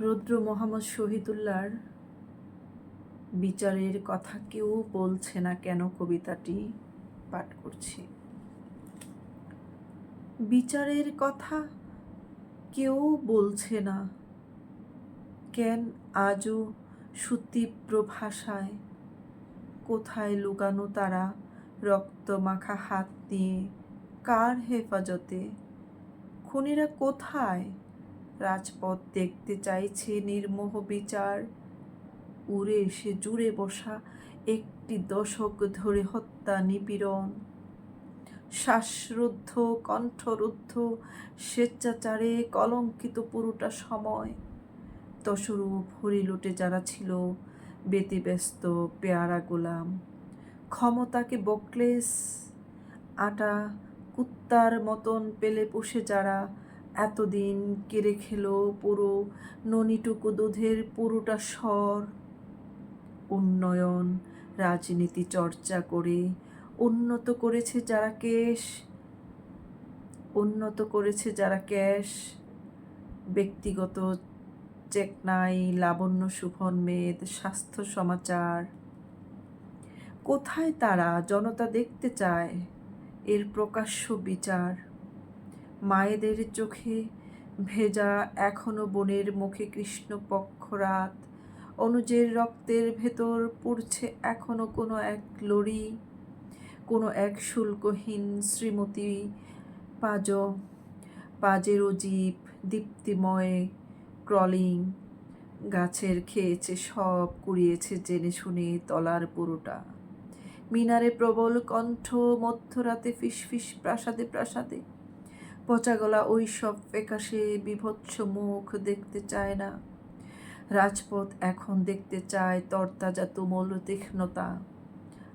রুদ্র মোহাম্মদ শহীদুল্লাহর বিচারের কথা কেউ বলছে না কেন কবিতাটি পাঠ করছি। বিচারের কথা কেউ বলছে না কেন আজও সুতীব্র ভাষায় কোথায় লুকানো তারা রক্ত মাখা হাত নিয়ে কার হেফাজতে? খুনিরা কোথায় রাজপথ দেখতে চাইছে নির্মোহ বিচার। উড়ে এসে জুড়ে বসা একটি দশক ধরে হত্যা নিপীড়ন। শ্বাসরুদ্ধ, কণ্ঠরুদ্ধ, স্বেচ্ছাচারে কলঙ্কিত পুরোটা সময়। দশরূপ হরিলুটে যারা ছিল, ব্যতিব্যস্ত, পেয়ারা গোলাম। ক্ষমতাকে বকলেস, আটা কুত্তার মতন পেলে পুষে যারা এতদিন কেড়ে খেলো পুরো ননিটুকু দুধের পুরোটা স্বর। উন্নয়ন, রাজনীতি চর্চা করে উন্নত করেছে যারা কেশ। উন্নত করেছে যারা ক্যাশ। ব্যক্তিগত চেকনাই লাবণ্য সুভন মেদ, স্বাস্থ্য সমাচার। কোথায় তারা? জনতা দেখতে চায়। এর প্রকাশ্য বিচার। মায়েদের চোখে ভেজা এখনও বনের মুখে কৃষ্ণপক্ষ রাত অনুজের রক্তের ভেতর পড়ছে এখনও কোনো এক লড়ি, কোনো এক শুল্কহীন শ্রীমতী পাজ, পাজের জীব দীপ্তিময় ক্রলিং। গাছের খেয়েছে সব, কুড়িয়েছে জেনে শুনে তলার পুরোটা। মিনারে প্রবল কণ্ঠ, মধ্যরাতে ফিসফিস, প্রাসাদে প্রাসাদে পচা গলা ওই সব ফেকাশে বিভৎস মুখ দেখতে চায় না। রাজপথ এখন দেখতে চায় তরতাজা, তুমল তীক্ষ্ণতা।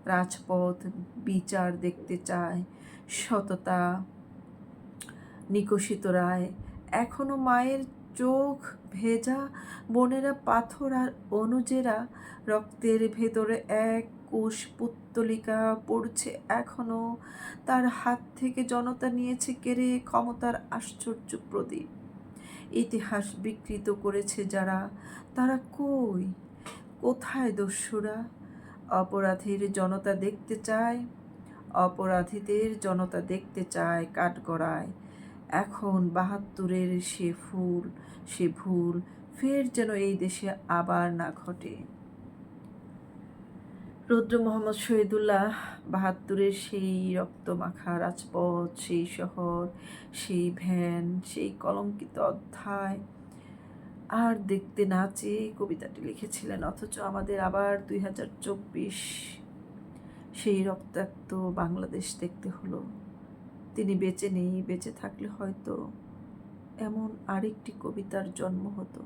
রাজপথ বিচার দেখতে চায় সততা। নিকশিত রায়, এখনও মায়ের চোখ ভেজা, বোনেরা পাথর আর অনুজেরা রক্তের ভেতরে এক কোষ পুত্তলিকা পড়ছে এখনও। তার হাত থেকে জনতা নিয়েছে কেড়ে ক্ষমতার আশ্চর্য প্রদীপ। ইতিহাস বিকৃত করেছে যারা। তারা কই? কোথায় দস্যুরা? অপরাধীর জনতা দেখতে চায়। অপরাধীদের জনতা দেখতে চায় কাঠগড়ায়। এখন বাহাত্তরের সে ফুল, সে ভুল, ফের যেন এই দেশে আবার না ঘটে। রুদ্র মোহাম্মদ শহীদুল্লাহ বাহাত্তরের সেই রক্তমাখা রাজপথ, সেই শহর, সেই ভ্যান, সেই কলঙ্কিত অধ্যায়। আর দেখতে না চেয়ে কবিতাটি লিখেছিলেন, অথচ আমাদের আবার দুই হাজার চব্বিশ সেই রক্তাক্ত বাংলাদেশ দেখতে হলো। তিনি বেঁচে নেই, বেঁচে থাকলে হয়তো এমন আরেকটি কবিতার জন্ম হতো।